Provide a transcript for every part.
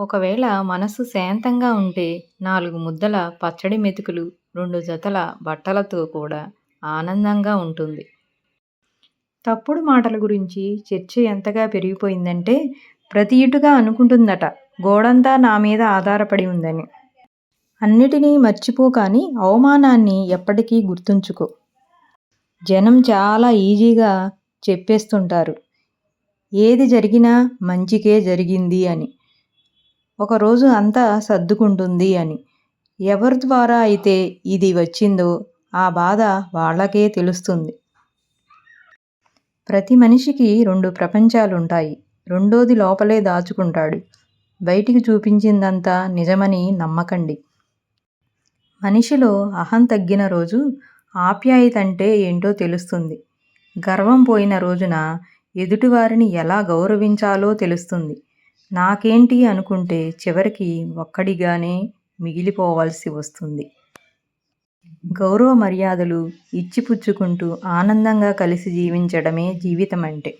ఒకవేళ మనసు శాంతంగా ఉంటే నాలుగు ముద్దల పచ్చడి మెతుకులు, రెండు జతల బట్టలతో కూడా ఆనందంగా ఉంటుంది. తప్పుడు మాటల గురించి చర్చ ఎంతగా పెరిగిపోయిందంటే ప్రతి ఇటుగా అనుకుంటుందట గోడంతా నా మీద ఆధారపడి ఉందని. అన్నిటినీ మర్చిపో కానీ అవమానాన్ని ఎప్పటికీ గుర్తుంచుకో. జనం చాలా ఈజీగా చెప్పేస్తుంటారు ఏది జరిగినా మంచికే జరిగింది అని. ఒకరోజు అంతా సర్దుకుంటుంది అని. ఎవరి ద్వారా అయితే ఇది వచ్చిందో ఆ బాధ వాళ్ళకే తెలుస్తుంది. ప్రతి మనిషికి రెండు ప్రపంచాలుంటాయి. రెండోది లోపలే దాచుకుంటాడు. బయటికి చూపించిందంతా నిజమని నమ్మకండి. మనిషిలో అహం తగ్గిన రోజు ఆప్యాయత అంటే ఏంటో తెలుస్తుంది. గర్వం పోయిన రోజున ఎదుటివారిని ఎలా గౌరవించాలో తెలుస్తుంది. నాకేంటి అనుకుంటే చివరికి ఒక్కడిగానే మిగిలిపోవాల్సి వస్తుంది. గౌరవ మర్యాదలు ఇచ్చి పుచ్చుకుంటూ ఆనందంగా కలిసి జీవించడమే జీవితమంటే.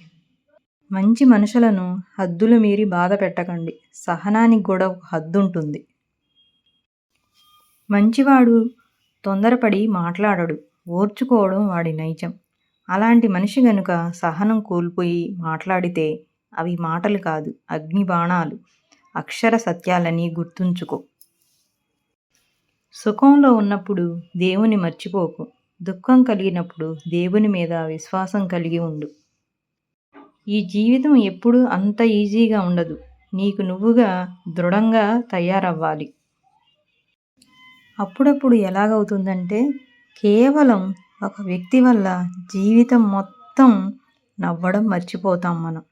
మంచి మనుషులను హద్దులు మీరి బాధ పెట్టకండి. సహనానికి కూడా ఒక హద్దుంటుంది. మంచివాడు తొందరపడి మాట్లాడడు. ఓర్చుకోవడం వాడి నైజం. అలాంటి మనిషి గనుక సహనం కోల్పోయి మాట్లాడితే అవి మాటలు కాదు అగ్నిబాణాలు. అక్షర సత్యాలని గుర్తుంచుకో. సుఖంలో ఉన్నప్పుడు దేవుని మర్చిపోకు. దుఃఖం కలిగినప్పుడు దేవుని మీద విశ్వాసం కలిగి ఉండు. ఈ జీవితం ఎప్పుడూ అంత ఈజీగా ఉండదు. నీకు నువ్వుగా దృఢంగా తయారవ్వాలి. అప్పుడప్పుడు ఎలాగవుతుందంటే కేవలం ఒక వ్యక్తి వల్ల జీవితం మొత్తం నవ్వడం మర్చిపోతాం మనం.